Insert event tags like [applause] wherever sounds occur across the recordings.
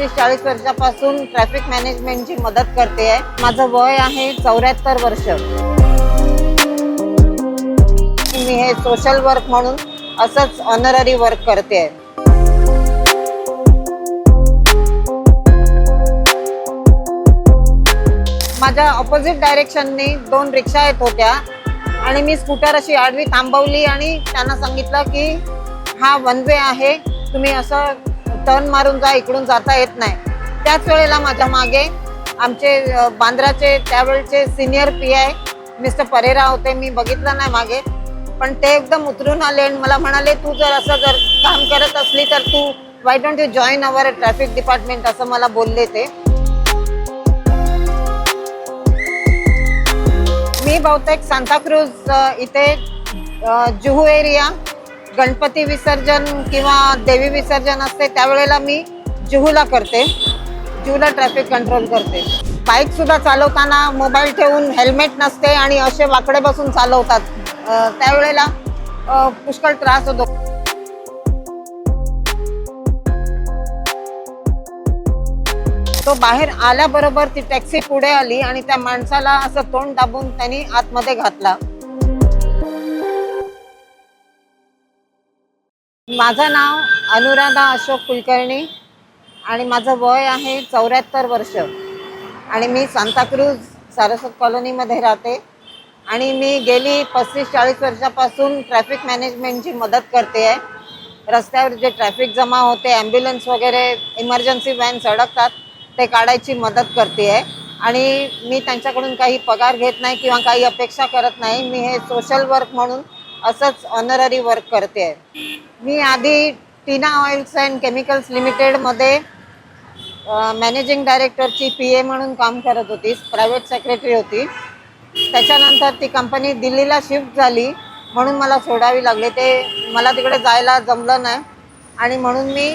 पस्तीस चाळीस वर्षापासून ट्रॅफिक मॅनेजमेंटची मदत करते आहे. माझं वय आहे चौऱ्याहत्तर वर्ष. मी हे सोशल वर्क म्हणून असंच ऑनररी वर्क करते आहे. माझ्या ऑपोजिट डायरेक्शनने दोन रिक्षा येत होत्या आणि मी स्कूटर अशी आडवी थांबवली आणि त्यांना सांगितलं की हा वन वे आहे. तुम्ही असं टर्न मारून जा इकडून जाता येत नाही. त्याच वेळेला माझ्या मागे आमचे बांद्राचे त्यावेळचे senior P I mister Pereira होते मी बघितलं नाही मागे. पण ते एकदम उतरून आले आणि मला म्हणाले तू जर असं जर काम करत असली तर तू why don't you join our traffic department असं मला बोलले ते. मी बहुतेक सांताक्रूज इथे जुहू एरिया गणपती विसर्जन किंवा देवी विसर्जन असते त्यावेळेला मी जुहूला करते. जुहूला ट्रॅफिक कंट्रोल करते. बाईकसुद्धा चालवताना मोबाईल ठेवून हेल्मेट नसते आणि असे वाकडे बसून चालवतात. त्यावेळेला पुष्कळ त्रास होतो. तो बाहेर आल्याबरोबर ती टॅक्सी पुढे आली आणि त्या माणसाला असं तोंड दाबून त्यांनी आतमध्ये घातला. माझं नाव अनुराधा अशोक कुलकर्णी आणि माझं वय आहे चौऱ्याहत्तर वर्ष. आणि मी सांताक्रूज सारस्वत कॉलनीमध्ये राहते. आणि मी गेली पस्तीस चाळीस वर्षापासून ट्रॅफिक मॅनेजमेंटची मदत करते आहे. रस्त्यावर जे ट्रॅफिक जमा होते ॲम्ब्युलन्स वगैरे इमर्जन्सी व्हॅन्स अडकतात ते काढायची मदत करते आहे. आणि मी त्यांच्याकडून काही पगार घेत नाही किंवा काही अपेक्षा करत नाही. मी हे सोशल वर्क म्हणून असंच ऑनररी वर्क करते. आहे मी आधी टीना ऑइल्स अँड केमिकल्स लिमिटेडमध्ये मॅनेजिंग डायरेक्टरची पी ए म्हणून काम करत होती प्रायव्हेट सेक्रेटरी होती. त्याच्यानंतर ती कंपनी दिल्लीला शिफ्ट झाली म्हणून मला सोडावी लागली. ते मला तिकडे जायला जमलं नाही. आणि म्हणून मी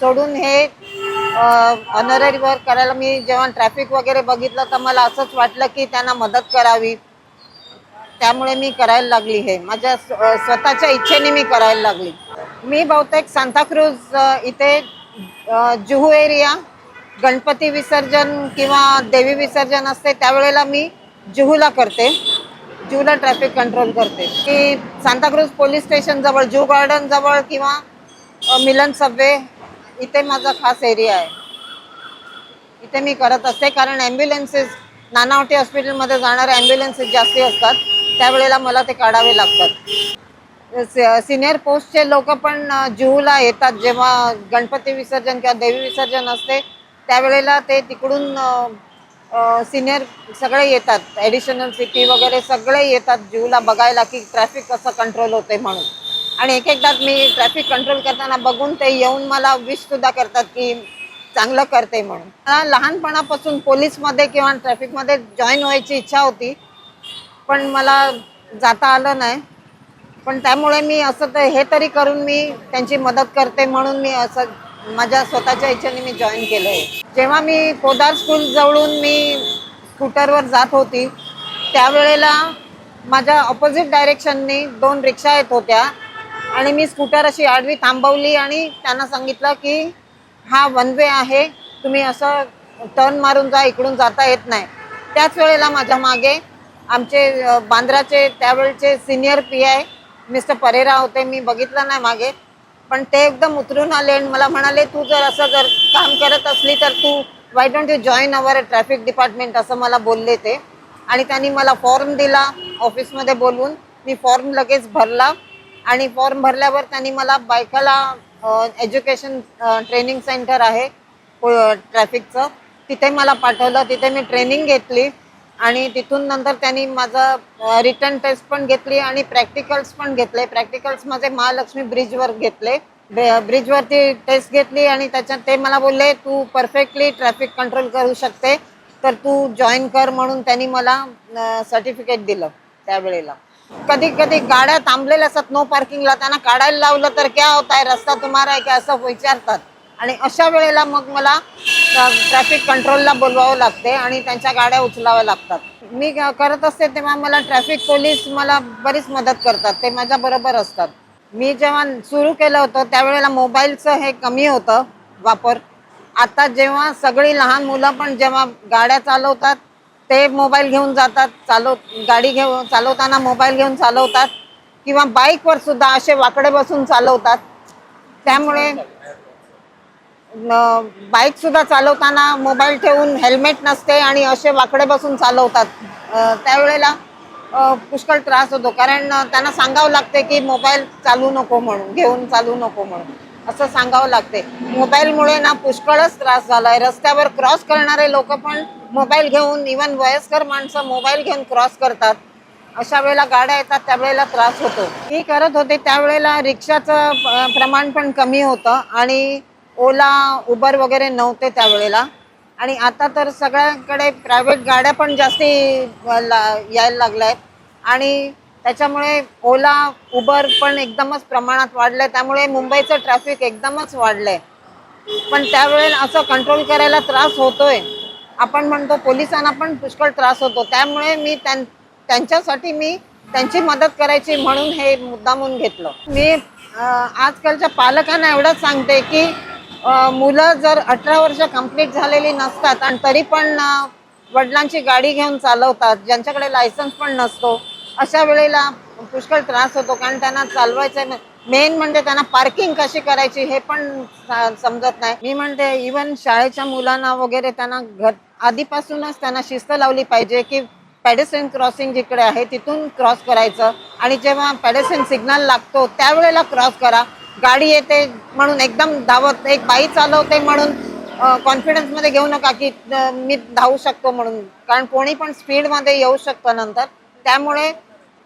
सोडून हे ऑनररी वर्क करायला मी जेव्हा ट्रॅफिक वगैरे बघितलं तर मला असंच वाटलं की त्यांना मदत करावी. त्यामुळे मी करायला लागली हे. माझ्या स्वतःच्या इच्छेने मी करायला लागली. मी बहुतेक सांताक्रूज इथे जुहू एरिया गणपती विसर्जन किंवा देवी विसर्जन असते त्यावेळेला मी जुहूला करते. जुहूला ट्रॅफिक कंट्रोल करते. की सांताक्रूज पोलीस स्टेशन जवळ जुहू गार्डन जवळ किंवा मिलन सबवे इथे माझा खास एरिया आहे. इथे मी करत असते कारण ॲम्ब्युलन्सेस नानावटी हॉस्पिटलमध्ये जाणारे ॲम्ब्युलन्सेस जास्ती असतात. त्यावेळेला मला ते काढावे लागतात. सिनियर पोस्टचे लोक पण जुहूला येतात जेव्हा गणपती विसर्जन किंवा देवी विसर्जन असते त्यावेळेला ते तिकडून सिनियर सगळे येतात. ॲडिशनल सिटी वगैरे सगळे येतात जुहूला बघायला की ट्रॅफिक कसं कंट्रोल होते म्हणून. आणि एक एकदा मी ट्रॅफिक कंट्रोल करताना बघून ते येऊन मला विशसुद्धा करतात की चांगलं करते म्हणून. लहानपणापासून पोलीसमध्ये किंवा ट्रॅफिकमध्ये जॉईन व्हायची इच्छा होती. पण मला जाता आलं नाही. पण त्यामुळे मी असं तर हे तरी करून मी त्यांची मदत करते म्हणून मी असं माझ्या स्वतःच्या इच्छेने मी जॉईन केलं आहे जेव्हा मी पोदार स्कूल जवळून मी स्कूटरवर जात होती त्यावेळेला माझ्या ऑपोजिट डायरेक्शनने दोन रिक्षा येत होत्या आणि मी स्कूटर अशी आडवी थांबवली आणि त्यांना सांगितलं की हा वन वे आहे. तुम्ही असं टर्न मारून जा इकडून जाता येत नाही. त्याच वेळेला माझ्या मागे आमचे बांद्राचे त्यावेळचे senior P I mister Pereira होते मी बघितलं नाही मागे. पण ते एकदम उतरून आले आणि मला म्हणाले तू जर असं जर काम करत असली तर तू why don't you join our traffic department असं मला बोलले ते. आणि त्यांनी मला फॉर्म दिला ऑफिसमध्ये बोलवून मी फॉर्म लगेच भरला. आणि फॉर्म भरल्यावर त्यांनी मला बायकाला एज्युकेशन ट्रेनिंग सेंटर आहे ट्रॅफिकचं तिथे मला पाठवलं. तिथे मी ट्रेनिंग घेतली. आणि तिथून नंतर त्यांनी माझं रिटर्न टेस्ट पण घेतली आणि प्रॅक्टिकल्स पण घेतले. प्रॅक्टिकल्स माझे महालक्ष्मी ब्रिजवर घेतले. ब्रिजवरती टेस्ट घेतली आणि त्याच्यात ते मला बोलले तू परफेक्टली ट्रॅफिक कंट्रोल करू शकते. तर तू जॉईन कर म्हणून त्यांनी मला सर्टिफिकेट दिलं त्यावेळेला. कधी कधी गाड्या थांबलेल्या असतात नो पार्किंगला त्यांना काढायला लावलं तर क्या होत आहे रस्ता तुम्हाला आहे का असं विचारतात. आणि अशा वेळेला मग मला ट्रॅफिक कंट्रोलला बोलवावं लागते आणि त्यांच्या गाड्या उचलाव्या लागतात. मी करत असते तेव्हा मला ट्रॅफिक पोलीस मला बरीच मदत करतात. ते माझ्या बरोबर असतात. मी जेव्हा सुरू केलं होतं त्यावेळेला मोबाईलचं हे कमी होतं वापर. आता जेव्हा सगळी लहान मुलं पण जेव्हा गाड्या चालवतात ते मोबाईल घेऊन जातात चालव गाडी घेऊन चालवताना मोबाईल घेऊन चालवतात किंवा बाईकवर सुद्धा असे वाकडे बसून चालवतात. त्यामुळे बाईक सुद्धा चालवताना मोबाईल ठेवून हेल्मेट नसते आणि असे वाकडे बसून चालवतात. त्यावेळेला पुष्कळ त्रास होतो. कारण त्यांना सांगावं लागते की मोबाईल चालू नको म्हणून घेऊन चालू नको म्हणून. असं सांगावं लागते. मोबाईलमुळे ना पुष्कळच त्रास झाला आहे रस्त्यावर क्रॉस करणारे लोक पण मोबाईल घेऊन इवन वयस्कर माणसं मोबाईल घेऊन क्रॉस करतात. अशा वेळेला गाड्या येतात त्यावेळेला त्रास होतो. मी करत होते त्यावेळेला रिक्षाचं प्रमाण पण कमी होतं आणि ओला उबर वगैरे नव्हते त्यावेळेला. आणि आता तर सगळ्यांकडे प्रायव्हेट गाड्या पण जास्ती ला- यायला लागल्या आहेत आणि त्याच्यामुळे ओला उबर पण एकदमच प्रमाणात वाढलंय. त्यामुळे मुंबईचं ट्रॅफिक एकदमच वाढलंय. पण त्यावेळेला असं कंट्रोल करायला त्रास होतोय. आपण म्हणतो पोलिसांना पण पुष्कळ त्रास होतो. त्यामुळे मी त्यां त्यांच्यासाठी मी त्यांची मदत करायची म्हणून हे मुद्दामून घेतलं. मी आजकालच्या पालकांना एवढंच सांगते की मुलं जर अठरा वर्ष कंप्लीट झालेली नसतात आणि तरी पण वडिलांची गाडी घेऊन चालवतात ज्यांच्याकडे लायसन्स पण नसतो अशा वेळेला पुष्कळ त्रास होतो कारण त्यांना चालवायचं मेन म्हणजे त्यांना पार्किंग कशी करायची हे पण समजत नाही. मी म्हणते इवन शाळेच्या मुलांना वगैरे त्यांना घर आधीपासूनच त्यांना शिस्त लावली पाहिजे की पॅडेस्ट्रियन क्रॉसिंग जिकडे आहे तिथून क्रॉस करायचं. आणि जेव्हा पॅडेस्ट्रियन सिग्नल लागतो त्यावेळेला क्रॉस करा. गाडी येते म्हणून एकदम धावत एक बाई चालवते म्हणून कॉन्फिडन्समध्ये घेऊ नका की मी धावू शकतो म्हणून. कारण कोणी पण स्पीडमध्ये येऊ शकतं नंतर. त्यामुळे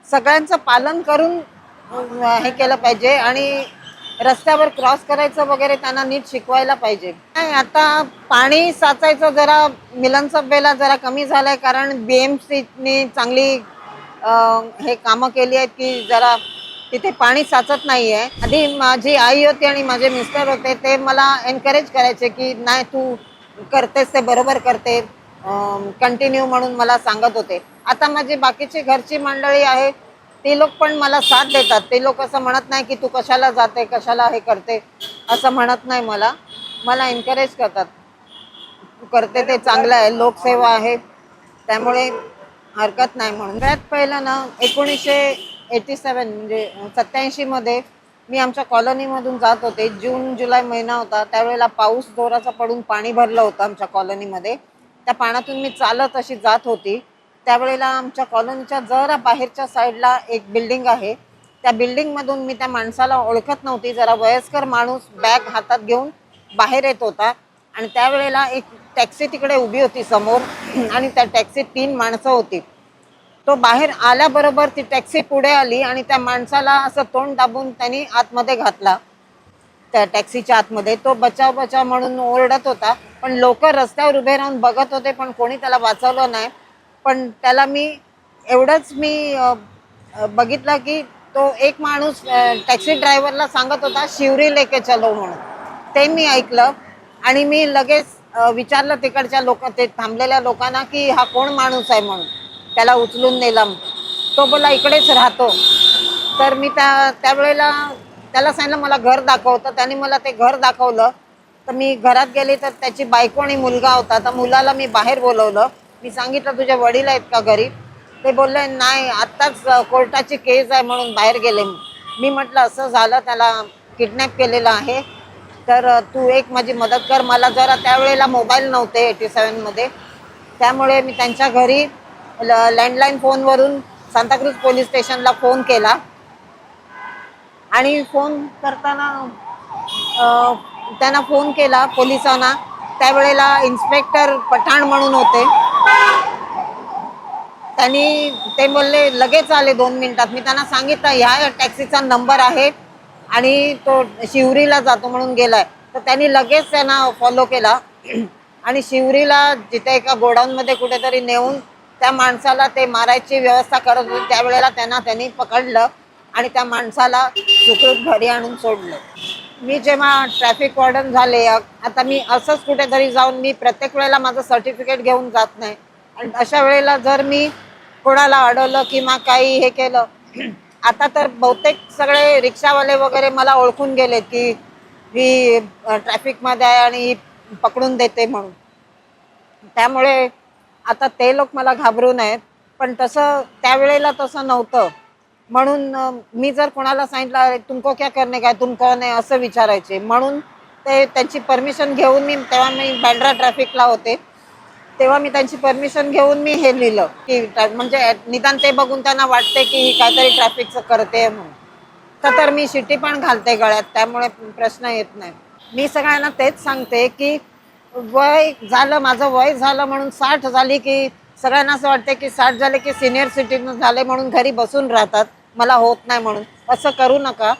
सगळ्यांचं पालन करून हे केलं पाहिजे आणि रस्त्यावर क्रॉस करायचं वगैरे त्यांना नीट शिकवायला पाहिजे. नाही आता पाणी साचायचं जरा मिलन सभेला जरा कमी झालंय कारण बीएमसीनी चांगली हे कामं केली आहेत की जरा तिथे पाणी साचत नाही आहे आधी माझी आई होती आणि माझे मिस्टर होते ते मला एनकरेज करायचे की नाही तू करतेस ते बरोबर करते. कंटिन्यू म्हणून मला सांगत होते. आता माझी बाकीची घरची मंडळी आहे ते लोक पण मला साथ देतात. ते लोक असं म्हणत नाही की तू कशाला जाते कशाला हे करते? असं म्हणत नाही मला. मला एनकरेज करतात. तू करते ते चांगलं आहे लोकसेवा आहे. त्यामुळे हरकत नाही म्हणून. सगळ्यात पहिलं ना एकोणीसशे एटी सेवन म्हणजे सत्याऐंशीमध्ये मी आमच्या कॉलनीमधून जात होते. जून जुलै महिना होता. त्यावेळेला पाऊस जोराचा पडून पाणी भरलं होतं आमच्या कॉलनीमध्ये. त्या पाण्यातून मी चालत अशी जात होती. त्यावेळेला आमच्या कॉलनीच्या जरा बाहेरच्या साईडला एक बिल्डिंग आहे. त्या बिल्डिंगमधून मी त्या माणसाला ओळखत नव्हती. जरा वयस्कर माणूस बॅग हातात घेऊन बाहेर येत होता. आणि त्यावेळेला एक टॅक्सी तिकडे उभी होती समोर. [clears throat] आणि त्या टॅक्सीत तीन माणसं होती. तो बाहेर आल्याबरोबर ती टॅक्सी पुढे आली आणि त्या माणसाला असं तोंड दाबून त्यांनी आतमध्ये घातला. त्या टॅक्सीच्या आतमध्ये. तो बचाव बचाव म्हणून ओरडत होता. पण लोक रस्त्यावर उभे राहून बघत होते पण कोणी त्याला वाचवलं नाही. पण त्याला मी एवढंच मी बघितलं की तो एक माणूस टॅक्सी ड्रायव्हरला सांगत होता शिवरी लेके चलो म्हणून. ते मी ऐकलं आणि मी लगेच विचारलं तिकडच्या लोक ते थांबलेल्या लोकांना की हा कोण माणूस आहे म्हणून. त्याला उचलून नेला तो बोला इकडेच राहतो. तर मी त्या त्यावेळेला त्याला सांगितलं मला घर दाखव. तर त्याने मला ते घर दाखवलं. तर मी घरात गेले तर त्याची बायको आणि मुलगा होता. तर मुलाला मी बाहेर बोलवलं. मी सांगितलं तुझे वडील आहेत का घरी? ते बोलले नाही आत्ताच कोर्टाची केस आहे म्हणून बाहेर गेले. मी म्हटलं असं झालं त्याला किडनॅप केलेलं आहे. तर तू एक माझी मदत कर. मला जरा त्यावेळेला मोबाईल नव्हते एटी सेवनमध्ये त्यामुळे मी त्यांच्या घरी लँडलाईन फोनवरून सांताक्रूज पोलीस स्टेशनला फोन केला. आणि फोन करताना त्यांना फोन केला पोलिसांना. त्यावेळेला इन्स्पेक्टर पठाण म्हणून होते. त्यांनी ते बोलले लगेच आले दोन मिनिटात. मी त्यांना सांगितलं ह्या टॅक्सीचा नंबर आहे आणि तो शिवरीला जातो म्हणून गेलाय. तर त्यांनी लगेच त्यांना फॉलो केला. [clears throat] आणि शिवरीला जिथे एका गोडाऊनमध्ये कुठेतरी नेऊन त्या माणसाला ते मारायची व्यवस्था करत होते. त्यावेळेला त्यांना त्यांनी पकडलं आणि त्या माणसाला सुखरूप घरी आणून सोडलं. मी जेव्हा ट्रॅफिक वॉर्डन झाले आता मी असंच कुठेतरी जाऊन मी प्रत्येक वेळेला माझं सर्टिफिकेट घेऊन जात नाही. आणि अशा वेळेला जर मी कोणाला अडवलं किंवा काही हे केलं [clears throat] आता तर बहुतेक सगळे रिक्षावाले वगैरे मला ओळखून गेले की ही ट्रॅफिकमध्ये आहे आणि ही पकडून देते म्हणून. त्यामुळे आता ते लोक मला घाबरून आहेत पण तसं त्यावेळेला तसं नव्हतं. म्हणून मी जर कोणाला सांगितलं "अरे, तुमको क्या करणे काय तुमको नाही असं विचारायचे. म्हणून ते त्यांची परमिशन घेऊन मी तेव्हा मी बँड्रा ट्रॅफिकला होते. तेव्हा मी त्यांची परमिशन घेऊन मी हे लिहिलं की म्हणजे निदान ते बघून त्यांना वाटते की ही काहीतरी ट्रॅफिकचं करते म्हणून. तर तर मी शिटी पण घालते गळ्यात त्यामुळे प्रश्न येत नाही. मी सगळ्यांना तेच सांगते की वय झालं माझं वय झालं म्हणून साठ झाली की सगळ्यांना असं वाटते की साठ झाले की सिनियर सिटीजन झाले म्हणून घरी बसून राहतात. मला होत नाही म्हणून. असं करू नका.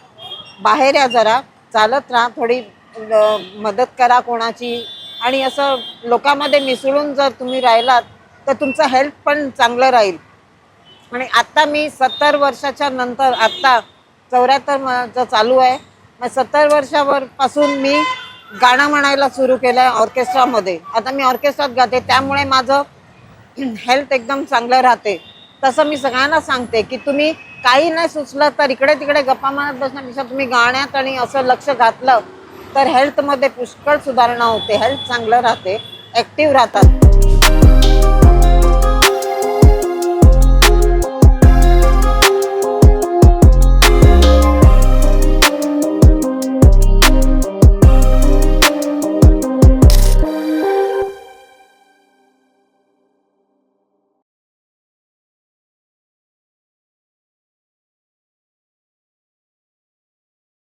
बाहेर या जरा. चालत राहा. थोडी मदत करा कोणाची. आणि असं लोकांमध्ये मिसळून जर तुम्ही राहिलात तर तुमचं हेल्थ पण चांगलं राहील. आणि आत्ता मी सत्तर वर्षाच्या नंतर आत्ता चौऱ्याहत्तर माझं चालू आहे. मग सत्तर वर्षावर पासून मी गाणं म्हणायला सुरू केलं आहे ऑर्केस्ट्रामध्ये. आता मी ऑर्केस्ट्रात गाते त्यामुळे माझं हेल्थ एकदम चांगलं राहते. तसं मी सगळ्यांना सांगते की तुम्ही काही नाही सुचलं तर इकडे तिकडे गप्पा मारत बसण्यापेक्षा तुम्ही गाण्यात आणि असं लक्ष घातलं तर हेल्थमध्ये पुष्कळ सुधारणा होते. हेल्थ चांगलं राहते ॲक्टिव्ह राहतात.